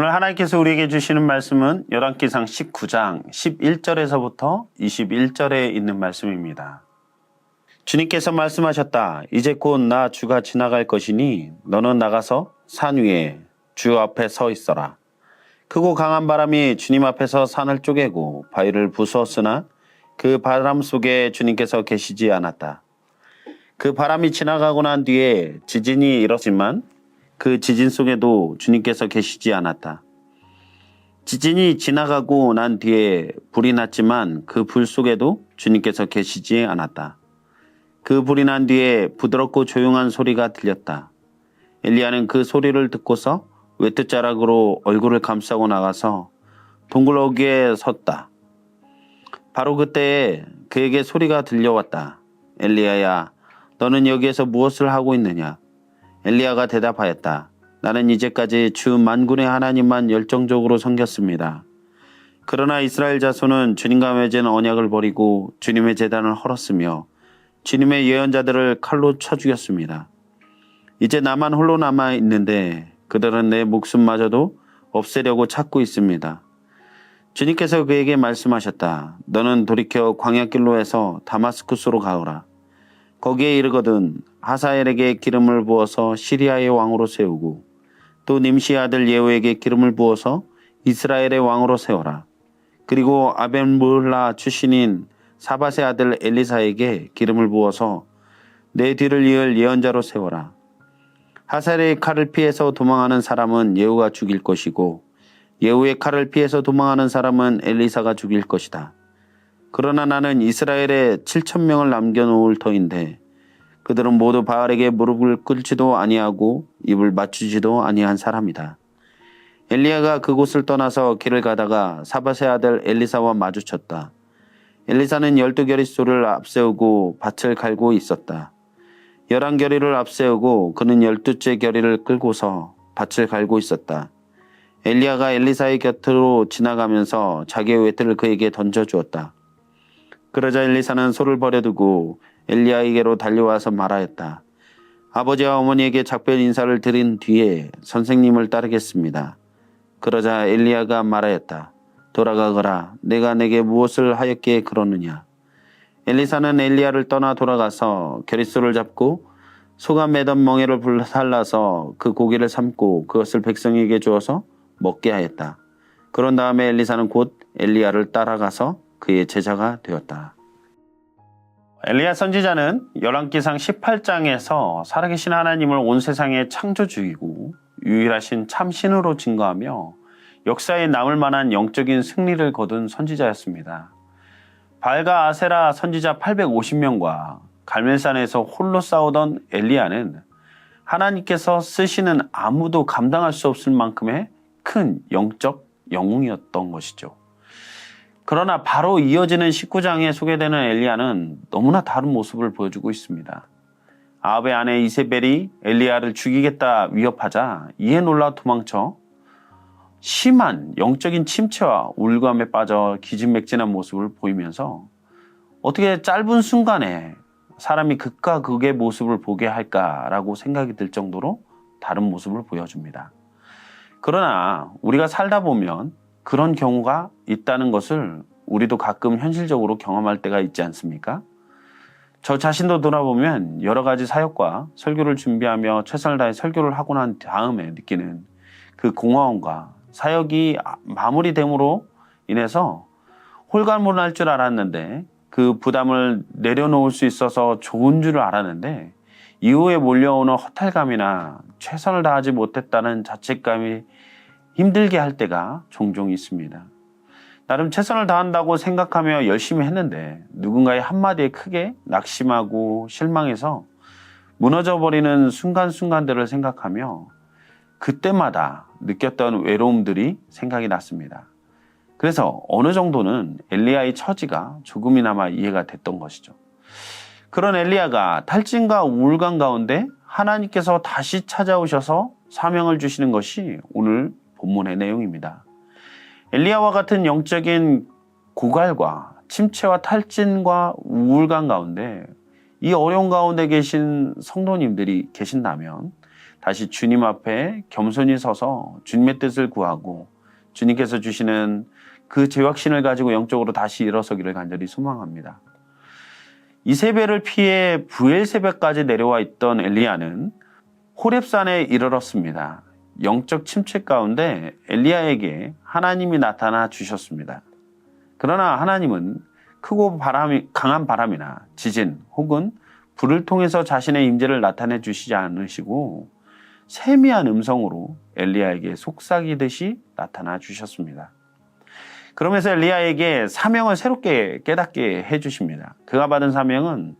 오늘 하나님께서 우리에게 주시는 말씀은 열왕기상 19장 11절에서부터 21절에 있는 말씀입니다. 주님께서 말씀하셨다. 이제 곧 나 주가 지나갈 것이니 너는 나가서 산 위에 주 앞에 서 있어라. 크고 강한 바람이 주님 앞에서 산을 쪼개고 바위를 부수었으나 그 바람 속에 주님께서 계시지 않았다. 그 바람이 지나가고 난 뒤에 지진이 일었지만 그 지진 속에도 주님께서 계시지 않았다. 지진이 지나가고 난 뒤에 불이 났지만 그 불 속에도 주님께서 계시지 않았다. 그 불이 난 뒤에 부드럽고 조용한 소리가 들렸다. 엘리야는 그 소리를 듣고서 외투자락으로 얼굴을 감싸고 나가서 동굴어귀에 섰다. 바로 그때에 그에게 소리가 들려왔다. 엘리야야, 너는 여기에서 무엇을 하고 있느냐? 엘리야가 대답하였다. 나는 이제까지 주 만군의 하나님만 열정적으로 섬겼습니다. 그러나 이스라엘 자손은 주님과 맺은 언약을 버리고 주님의 재단을 헐었으며 주님의 예언자들을 칼로 쳐 죽였습니다. 이제 나만 홀로 남아 있는데 그들은 내 목숨마저도 없애려고 찾고 있습니다. 주님께서 그에게 말씀하셨다. 너는 돌이켜 광야길로 해서 다마스쿠스로 가오라. 거기에 이르거든 하사엘에게 기름을 부어서 시리아의 왕으로 세우고 또 님시 아들 예후에게 기름을 부어서 이스라엘의 왕으로 세워라. 그리고 아벤물라 출신인 사바세 아들 엘리사에게 기름을 부어서 내 뒤를 이을 예언자로 세워라. 하사엘의 칼을 피해서 도망하는 사람은 예후가 죽일 것이고 예후의 칼을 피해서 도망하는 사람은 엘리사가 죽일 것이다. 그러나 나는 이스라엘에 7천 명을 남겨놓을 터인데 그들은 모두 바알에게 무릎을 꿇지도 아니하고 입을 맞추지도 아니한 사람이다. 엘리야가 그곳을 떠나서 길을 가다가 사바세 아들 엘리사와 마주쳤다. 엘리사는 열두 결의소를 앞세우고 밭을 갈고 있었다. 열한 결의를 앞세우고 그는 열두째 결의를 끌고서 밭을 갈고 있었다. 엘리야가 엘리사의 곁으로 지나가면서 자기의 외투를 그에게 던져주었다. 그러자 엘리사는 소를 버려두고 엘리야에게로 달려와서 말하였다. 아버지와 어머니에게 작별 인사를 드린 뒤에 선생님을 따르겠습니다. 그러자 엘리야가 말하였다. 돌아가거라. 내가 내게 무엇을 하였기에 그러느냐. 엘리사는 엘리야를 떠나 돌아가서 결의소를 잡고 소가 매던 멍에를 불살라서 그 고기를 삶고 그것을 백성에게 주어서 먹게 하였다. 그런 다음에 엘리사는 곧 엘리야를 따라가서 그의 제자가 되었다. 엘리야 선지자는 열왕기상 18장에서 살아계신 하나님을 온 세상의 창조주이고 유일하신 참신으로 증거하며 역사에 남을 만한 영적인 승리를 거둔 선지자였습니다. 발과 아세라 선지자 850명과 갈멜산에서 홀로 싸우던 엘리야는 하나님께서 쓰시는 아무도 감당할 수 없을 만큼의 큰 영적 영웅이었던 것이죠. 그러나 바로 이어지는 19장에 소개되는 엘리야는 너무나 다른 모습을 보여주고 있습니다. 아합의 아내 이세벨이 엘리야를 죽이겠다 위협하자 이에 놀라 도망쳐 심한 영적인 침체와 울감에 빠져 기진맥진한 모습을 보이면서 어떻게 짧은 순간에 사람이 극과 극의 모습을 보게 할까라고 생각이 들 정도로 다른 모습을 보여줍니다. 그러나 우리가 살다 보면 그런 경우가 있다는 것을 우리도 가끔 현실적으로 경험할 때가 있지 않습니까? 저 자신도 돌아보면 여러 가지 사역과 설교를 준비하며 최선을 다해 설교를 하고 난 다음에 느끼는 그 공허함과 사역이 마무리됨으로 인해서 홀가분할 줄 알았는데 그 부담을 내려놓을 수 있어서 좋은 줄 알았는데 이후에 몰려오는 허탈감이나 최선을 다하지 못했다는 자책감이 힘들게 할 때가 종종 있습니다. 나름 최선을 다한다고 생각하며 열심히 했는데 누군가의 한마디에 크게 낙심하고 실망해서 무너져 버리는 순간순간들을 생각하며 그때마다 느꼈던 외로움들이 생각이 났습니다. 그래서 어느 정도는 엘리야의 처지가 조금이나마 이해가 됐던 것이죠. 그런 엘리야가 탈진과 우울감 가운데 하나님께서 다시 찾아오셔서 사명을 주시는 것이 오늘 본문의 내용입니다. 엘리야와 같은 영적인 고갈과 침체와 탈진과 우울감 가운데 이 어려운 가운데 계신 성도님들이 계신다면 다시 주님 앞에 겸손히 서서 주님의 뜻을 구하고 주님께서 주시는 그 죄확신을 가지고 영적으로 다시 일어서기를 간절히 소망합니다. 이세벨을 피해 부엘세벨까지 내려와 있던 엘리야는 호렙산에 이르렀습니다. 영적 침체 가운데 엘리야에게 하나님이 나타나 주셨습니다. 그러나 하나님은 크고 바람이 강한 바람이나 지진 혹은 불을 통해서 자신의 임재를 나타내 주시지 않으시고 세미한 음성으로 엘리야에게 속삭이듯이 나타나 주셨습니다. 그러면서 엘리야에게 사명을 새롭게 깨닫게 해 주십니다. 그가 받은 사명은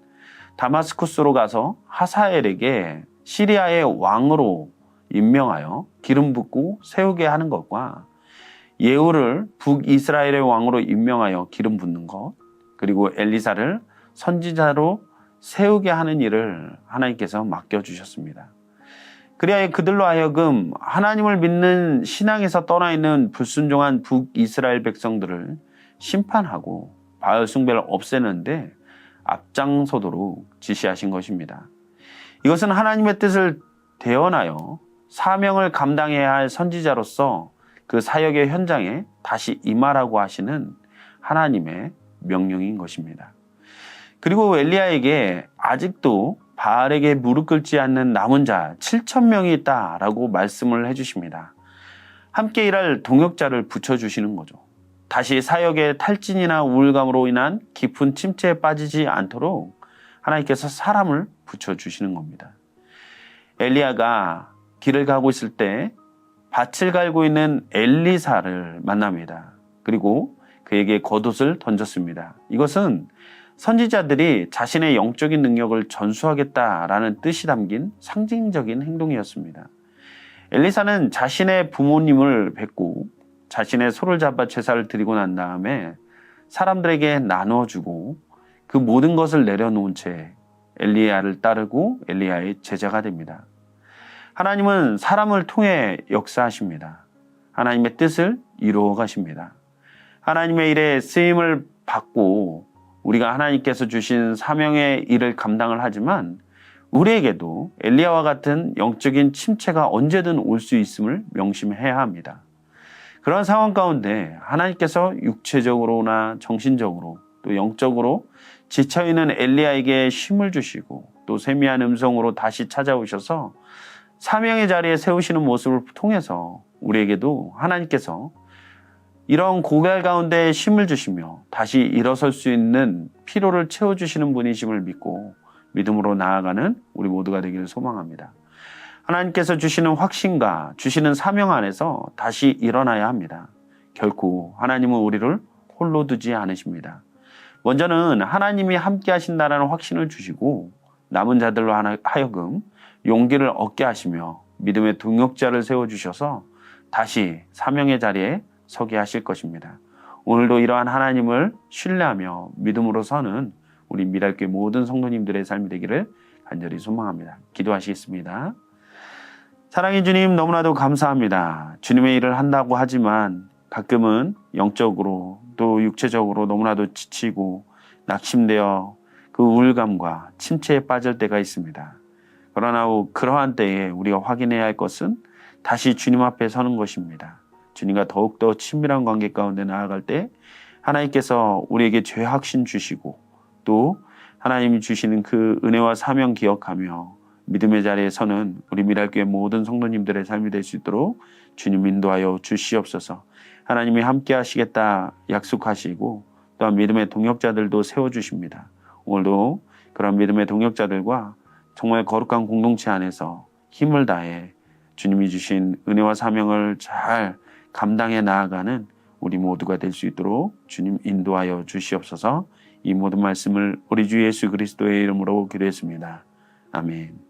다마스쿠스로 가서 하사엘에게 시리아의 왕으로 임명하여 기름 붓고 세우게 하는 것과 예후를 북이스라엘의 왕으로 임명하여 기름 붓는 것 그리고 엘리사를 선지자로 세우게 하는 일을 하나님께서 맡겨 주셨습니다. 그리하여 그들로 하여금 하나님을 믿는 신앙에서 떠나 있는 불순종한 북이스라엘 백성들을 심판하고 바알 숭배를 없애는데 앞장서도록 지시하신 것입니다. 이것은 하나님의 뜻을 대언하여 사명을 감당해야 할 선지자로서 그 사역의 현장에 다시 임하라고 하시는 하나님의 명령인 것입니다. 그리고 엘리야에게 아직도 바알에게 무릎 꿇지 않는 남은 자 7천 명이 있다라고 말씀을 해주십니다. 함께 일할 동역자를 붙여주시는 거죠. 다시 사역의 탈진이나 우울감으로 인한 깊은 침체에 빠지지 않도록 하나님께서 사람을 붙여주시는 겁니다. 엘리야가 길을 가고 있을 때 밭을 갈고 있는 엘리사를 만납니다. 그리고 그에게 겉옷을 던졌습니다. 이것은 선지자들이 자신의 영적인 능력을 전수하겠다라는 뜻이 담긴 상징적인 행동이었습니다. 엘리사는 자신의 부모님을 뵙고 자신의 소를 잡아 제사를 드리고 난 다음에 사람들에게 나눠주고 그 모든 것을 내려놓은 채 엘리야를 따르고 엘리야의 제자가 됩니다. 하나님은 사람을 통해 역사하십니다. 하나님의 뜻을 이루어 가십니다. 하나님의 일에 쓰임을 받고 우리가 하나님께서 주신 사명의 일을 감당을 하지만 우리에게도 엘리야와 같은 영적인 침체가 언제든 올 수 있음을 명심해야 합니다. 그런 상황 가운데 하나님께서 육체적으로나 정신적으로 또 영적으로 지쳐 있는 엘리야에게 힘을 주시고 또 세미한 음성으로 다시 찾아오셔서 사명의 자리에 세우시는 모습을 통해서 우리에게도 하나님께서 이런 고갈 가운데 힘을 주시며 다시 일어설 수 있는 피로를 채워주시는 분이심을 믿고 믿음으로 나아가는 우리 모두가 되기를 소망합니다. 하나님께서 주시는 확신과 주시는 사명 안에서 다시 일어나야 합니다. 결코 하나님은 우리를 홀로 두지 않으십니다. 먼저는 하나님이 함께 하신다라는 확신을 주시고 남은 자들로 하여금 용기를 얻게 하시며 믿음의 동역자를 세워주셔서 다시 사명의 자리에 서게 하실 것입니다. 오늘도 이러한 하나님을 신뢰하며 믿음으로 서는 우리 미랄교회 모든 성도님들의 삶이 되기를 간절히 소망합니다. 기도하시겠습니다. 사랑의 주님 너무나도 감사합니다. 주님의 일을 한다고 하지만 가끔은 영적으로 또 육체적으로 너무나도 지치고 낙심되어 그 우울감과 침체에 빠질 때가 있습니다. 그러나 그러한 때에 우리가 확인해야 할 것은 다시 주님 앞에 서는 것입니다. 주님과 더욱더 친밀한 관계 가운데 나아갈 때 하나님께서 우리에게 죄 확신 주시고 또 하나님이 주시는 그 은혜와 사명 기억하며 믿음의 자리에 서는 우리 미랄교회 모든 성도님들의 삶이 될 수 있도록 주님 인도하여 주시옵소서. 하나님이 함께 하시겠다 약속하시고 또한 믿음의 동역자들도 세워 주십니다. 오늘도 그런 믿음의 동역자들과 정말 거룩한 공동체 안에서 힘을 다해 주님이 주신 은혜와 사명을 잘 감당해 나아가는 우리 모두가 될 수 있도록 주님 인도하여 주시옵소서 이 모든 말씀을 우리 주 예수 그리스도의 이름으로 기도했습니다. 아멘.